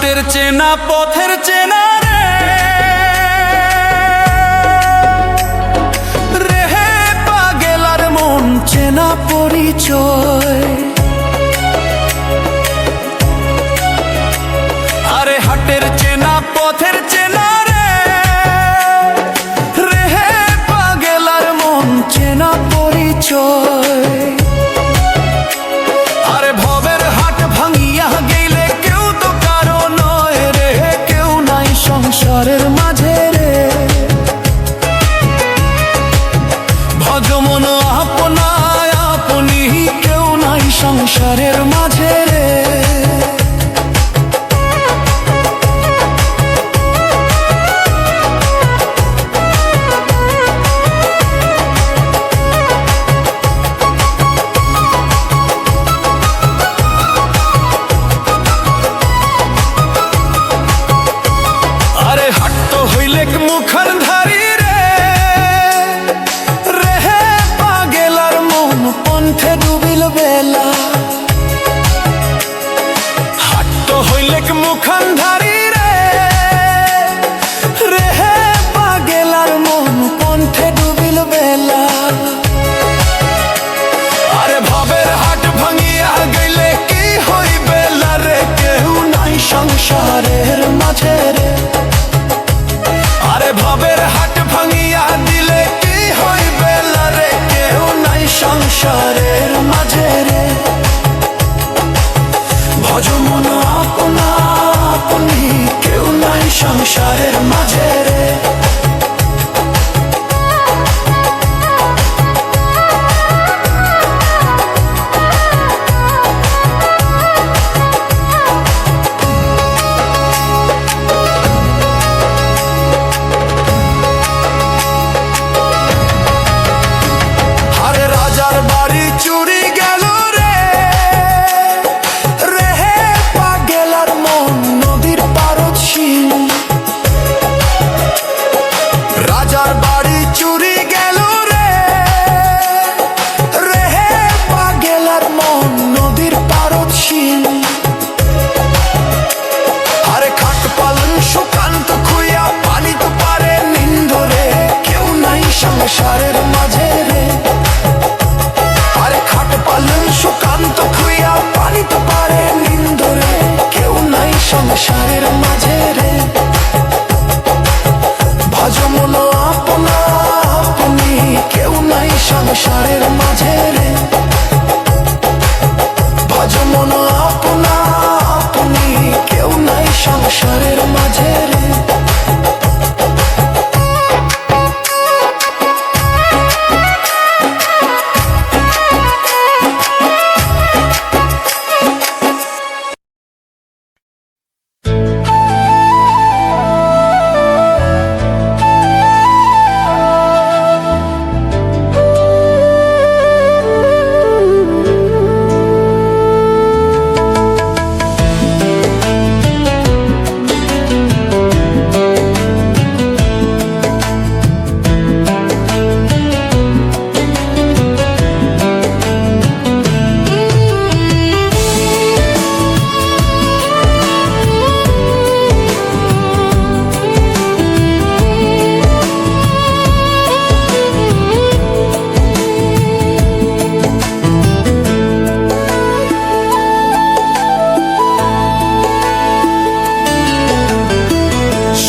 হাটের চেনা পথের চেনা রে। রেহে পাগেলার মন চেনা পরিচয়। সংসারের মাঝে রে। আরে হাট্ট হইলে মুখার ধারি রে। রেহে পাগেলার নাই সংসারের সংসারের মাঝে রে আরে খাট পালন, সুকান্ত খুইয়া পানি তো পারে নিন্দরে কেউ নাই সংসারের মাঝে রে। ভাজ মন আপনা। আপনি কেউ নাই সংসারের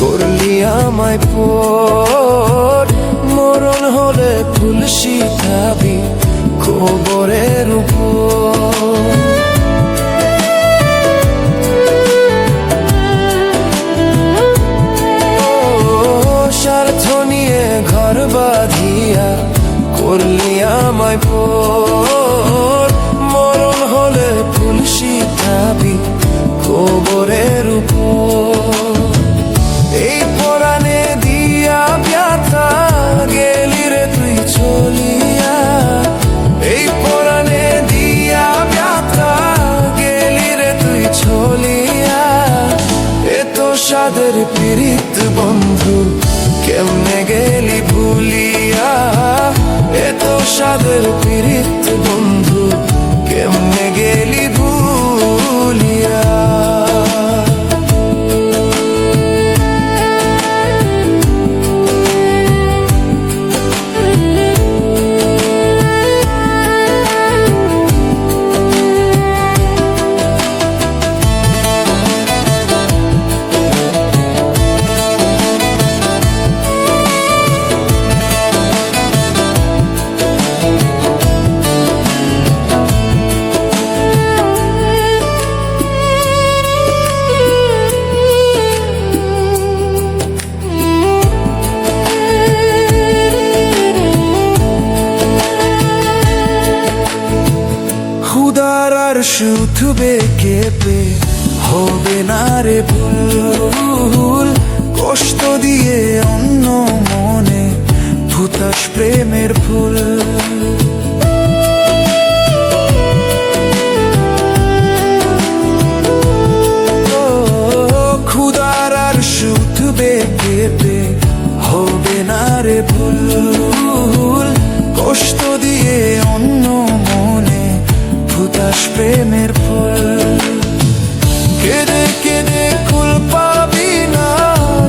করলি আমায় পর মরণ হলে ফুল শিখাবি খবরের উপর। স্বার্থ নিয়ে ঘর বাঁধিয়া করলি আমায় পর পীড়িত বন্ধু কেমনে গেলি ভুলিয়া এত সাদের পীড়িত আর কেঁপে হবে না রে ভুল। কষ্ট দিয়ে অন্য প্রেমের ফুল। কেঁদে কেঁদে কুল পাবি না,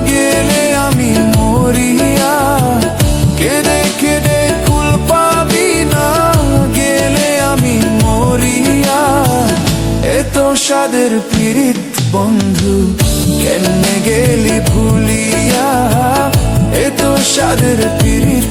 গেলে আমি মরিয়া। কেঁদে কেঁদে কুল পাবি না, গেলে আমি মরিয়া। এত সাদের পীড়িত বন্ধু, কেমনে গেলি ভুলিয়া? এত সাদের পীড়িত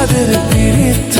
এত সাদের পীড়িত